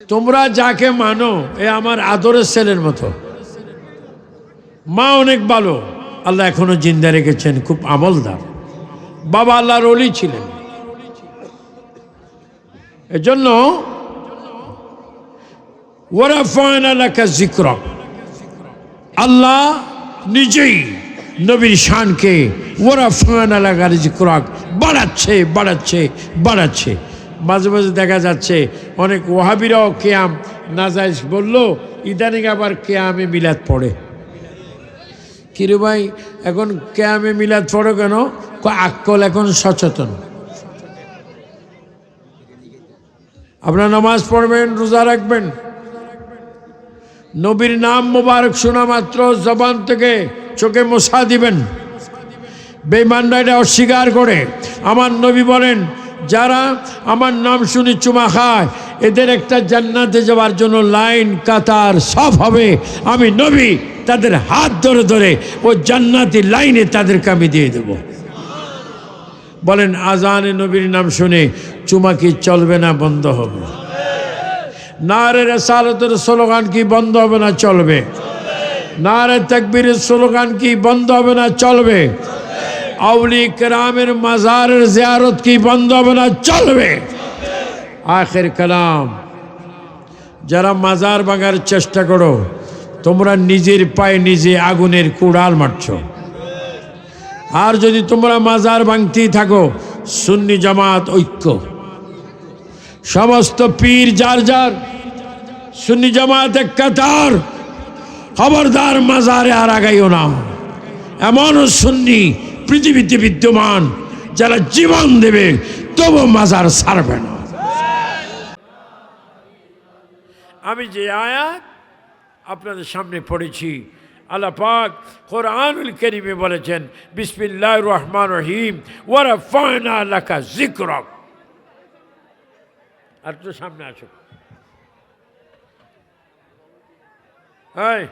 তোমরা যাকে মানো, এ আমার আদরের ছেলের মতো। মা অনেক ভালো, আল্লাহ এখনও জিন্দা রেখেছেন, খুব আমলদার। বাবা আল্লাহর অলি ছিলেন। এজন্য আল্লাহ নিজেই নবীর শানকে ওরা ফয়ন এলাকার জিক্রক বাড়াচ্ছে বাড়াচ্ছে বাড়াচ্ছে। মাঝে মাঝে দেখা যাচ্ছে, অনেক ওহাবিরাও কেয়াম নাজাইজ বলল, ইদানিং আবার কেয়ামে মিলাদ পড়ে। কিরে ভাই, এখন কেয়ামে মিলাদ পড়ো কেন? আকল এখন সচেতন। আপনার নামাজ পড়বেন, রোজা রাখবেন। নবীর নাম মোবারক শোনা মাত্র জবান থেকে চোখে মশা দিবেন। বেমানরা এটা অস্বীকার করে। আমার নবী বলেন যারা আমার নাম শুনে চুমা খায়, এদের একটা জান্নাতে যাওয়ার জন্য লাইন, কাতার সব হবে। আমি নবী, তাদের হাত ধরে ধরে ও জান্নাতি লাইনে তাদেরকে আমি দিয়ে দেব। বলেন, আজানে নবীর নাম শুনে চুমা কি চলবে না বন্ধ হবে? নারে রেসালতের স্লোগান কি বন্ধ হবে না চলবে? নারে তকবীরের স্লোগান কি বন্ধ হবে না চলবে? আউলি কেরামের মাজারের জিয়ারত কি বন্ধ হবে না চলবে আখের কালাম যারা মাজার ভাঙার চেষ্টা করো তোমরা নিজের পায়ে নিজে আগুনের কুড়াল মারছ আর যদি তোমরা মাজার ভাঙতেই থাকো সুন্নি জামাত ঐক্য সমস্ত পীর যার যার সুন্নি জামাত এক কাতার খবরদার মাজারে আর আগাইও না এমনও সুন্নি পৃথিবীতে বিদ্যমান, যারা জীবন দেবে, তবু মাজার ছাড়বে না। আমি যে আয়াত আপনাদের সামনে পড়েছি, আল্লাহ পাক কোরআনুল করিমে বলেছেন বিসমিল্লাহ রহমান রহিম ওরা ফায়না লাকা জিক্রক আর তো সামনে আসো এই,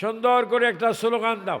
সুন্দর করে একটা স্লোগান দাও।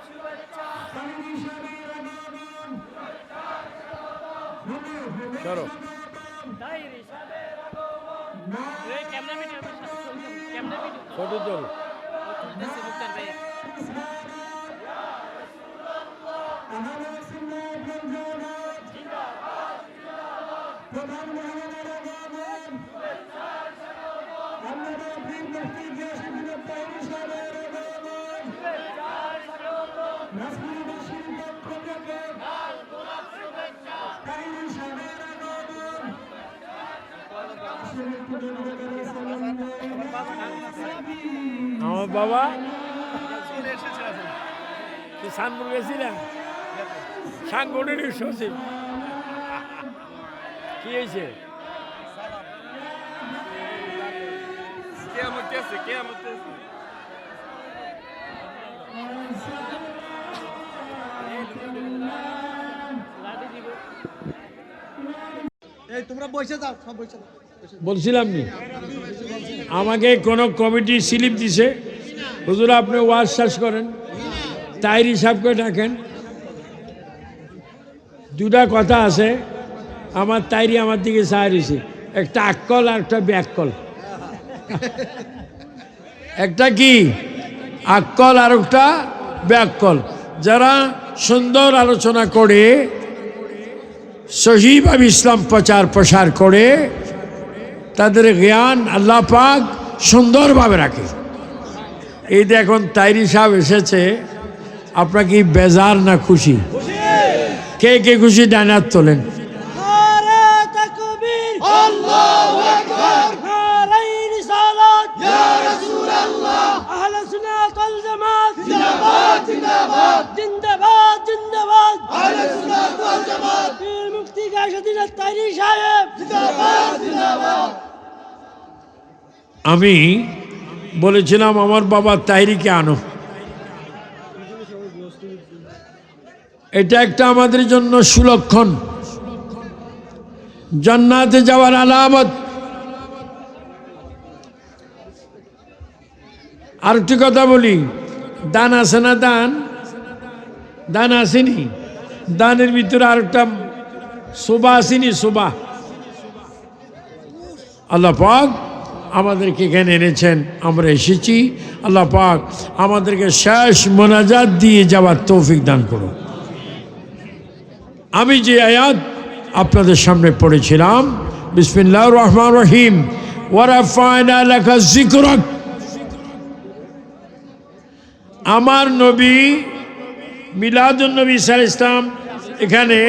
গোলাপ শুভেচ্ছা চলো ডায়েরি আগমন কেমনে কেমনে ভিডিও ছোট চলো তুলতেছে মুক্তার ভাই আমার বাবা কি সানপুর গেছিলাম সাংগঠনিক সচিব কি হয়েছে তোমরা বসে যাও বলছিলাম আমাকে কোনো কমিটি স্লিপ দিছে। হুজুর, আপনি ওয়াজ শেষ করেন তাইরি সাহেবকে ডাকেন। দুটা কথা আছে, আমার তাইরি আমার দিকে সাহারিছে একটা আক্কল আর একটা ব্যাককল। একটা কি? আক্কল আর একটা ব্যাককল। যারা সুন্দর আলোচনা করে সহিভাবে ইসলাম প্রচার প্রসার করে তাদের জ্ঞান আল্লাহ পাক সুন্দরভাবে রাখে। এই এখন তাইরি সাহেব এসেছে, আপনার কি বেজার না খুশি? কে কে খুশি? ডানার তোলেন। আল্লাহু রাসূলুল্লাহ আহলে সুন্নাত ওয়াল জামাত। জিন্দাবাদ জিন্দাবাদ। জিন্দাবাদ জিন্দাবাদ। আহলে সুন্নাত ওয়াল জামাত। পীর মুফতি গায়সুদ্দিন তাইরি সাহেব। জিন্দাবাদ জিন্দাবাদ। আমি বলেছিলাম আমার বাবা তাইরিকে আনো। এটা একটা আমাদের জন্য সুলক্ষণ। জান্নাতে যাওয়ার আলামত। আর একটি কথা বলি, দান আছে না দান? দান আসেনি? দানের ভিতরে আরেকটা শোভা আসেনি? শোভা। আল্লাহ পাক আমাদেরকে এখানে এনেছেন, আমরা এসেছি। আল্লাহ পাক আমাদেরকে শেষ মোনাজাত দিয়ে যাওয়ার তৌফিক দান করুন। আমি যে আয়াত আপনাদের সামনে পড়েছিলাম বিসমিল্লাহ রহমান রহিম ওয়ারাফায়না লেখা জিকরক আমার নবী মিলাদুল নবী সাল ইসলাম এখানে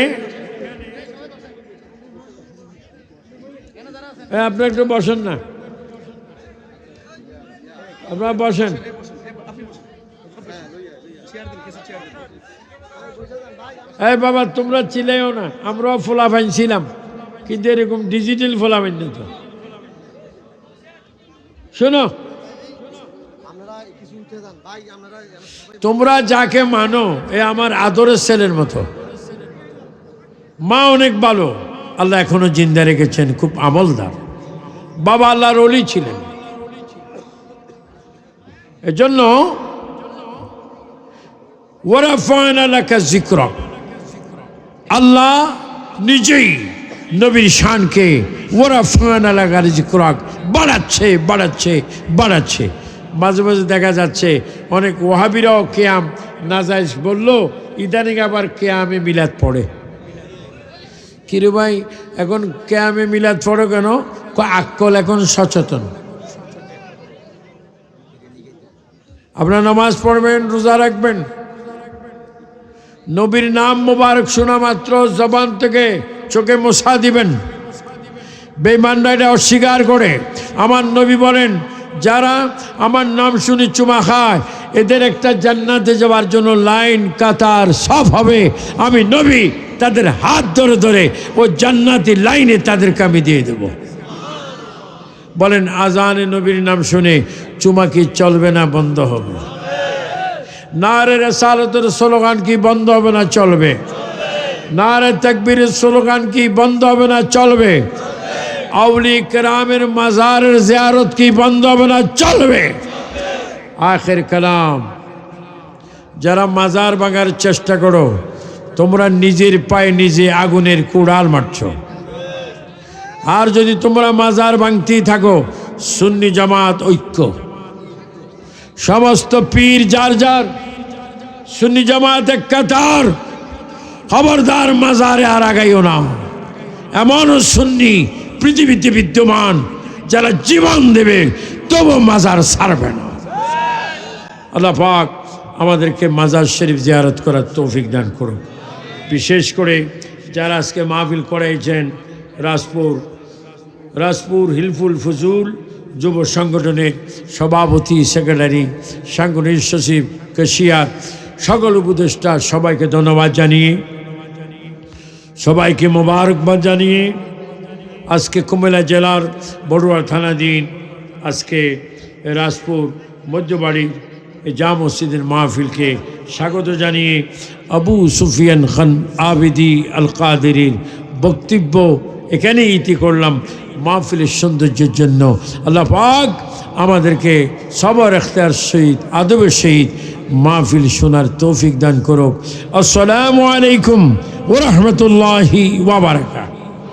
এ, আপনি একটু বসেন না। আপনারা বসেন। এই বাবা তোমরা চিলেও না আমরাও ফোলাফাইন ছিলাম কিন্তু এরকম ডিজিটাল ফোলাফাইন না তো। শোনো আপনারা কিছু উঠে যান ভাই আপনারা সবাই তোমরা যাকে মানো, এ আমার আদরের ছেলের মতো। মা অনেক ভালো, আল্লাহ এখনও জিন্দা রেখেছেন, খুব আমলদার। বাবা আল্লাহর অলি ছিলেন। এজন্য ওরা ফায়ন আলাকা জিক্রক আল্লাহ নিজেই নবীর শানকে ওরা ফান এলাকার জিক্রক বাড়াচ্ছে বাড়াচ্ছে বাড়াচ্ছে। মাঝে মাঝে দেখা যাচ্ছে, অনেক ওহাবিরাও কেয়াম নাজাইজ বলল, ইদানিং আবার কেয়ামে মিলাদ পড়ে। কিরে ভাই, এখন কেয়ামে মিলাদ পড়ো কেন? আকল এখন সচেতন। আপনার নামাজ পড়বেন, রোজা রাখবেন। নবীর নাম মোবারক শোনা মাত্র জবান থেকে চোখে মশা দিবেন। বেমানরা এটা অস্বীকার করে। আমার নবী বলেন যারা আমার নাম শুনে চুমা খায়, এদের একটা জান্নাতে যাওয়ার জন্য লাইন, কাতার সব হবে। আমি নবী, তাদের হাত ধরে ধরে ও জান্নাতি লাইনে তাদেরকে আমি দিয়ে দেব। বলেন, আজানে নবীর নাম শুনে চুমা কি চলবে না বন্ধ হবে? নারে রেসালতের স্লোগান কি বন্ধ হবে না চলবে? নারে তাকবীরের স্লোগান কি বন্ধ হবে না চলবে? আউলি কেরামের মাজারের জিয়ারত কি বন্ধ হবে চলবে। আখের কালাম। যারা মাজার ভাঙার চেষ্টা করো, তোমরা নিজের পায়ে নিজে আগুনের কুড়াল মারছ। আর যদি তোমরা মাজার ভাঙতেই থাকো, সুন্নি জামাত ঐক্য। সমস্ত পীর, যার যার, সুন্নি জামাত এক কাতার। খবরদার মাজারে আর আগাইও না। এমনও সুন্নি পৃথিবীতে বিদ্যমান, যারা জীবন দেবে, তবু মাজার ছাড়বে না। আল্লাহ পাক আমাদেরকে মাজার শরীফ জিয়ারত করার তৌফিক দান করুন। বিশেষ করে যারা আজকে মাহফিল করাইছেন, রাজপুর রাজপুর হিলফুল ফজুল যুব সংগঠনের সভাপতি, সেক্রেটারি, সাংগঠনিক সচিব, কেশিয়ার, সকল উপদেষ্টা সবাইকে ধন্যবাদ জানিয়ে, সবাইকে মোবারকবাদ জানিয়ে আজকে কুমিল্লা জেলার বড়ুয়া থানাধীন আজকে রাজপুর মধ্যবাড়ির জা মসজিদের মাহফিলকে স্বাগত জানিয়ে আবু সুফিয়ান খান আবিদি আল কাদেরির বক্তব্য এখানে ইতি করলাম মাহফিলের সৌন্দর্যের জন্য। আল্লাহ পাক আমাদেরকে সবার এখতার সহিত, আদবের সহিত মাহফিল শোনার তৌফিক দান করুক। আসসালামু আলাইকুম ওরহমতুল্লাহি ওয়াবারাকাত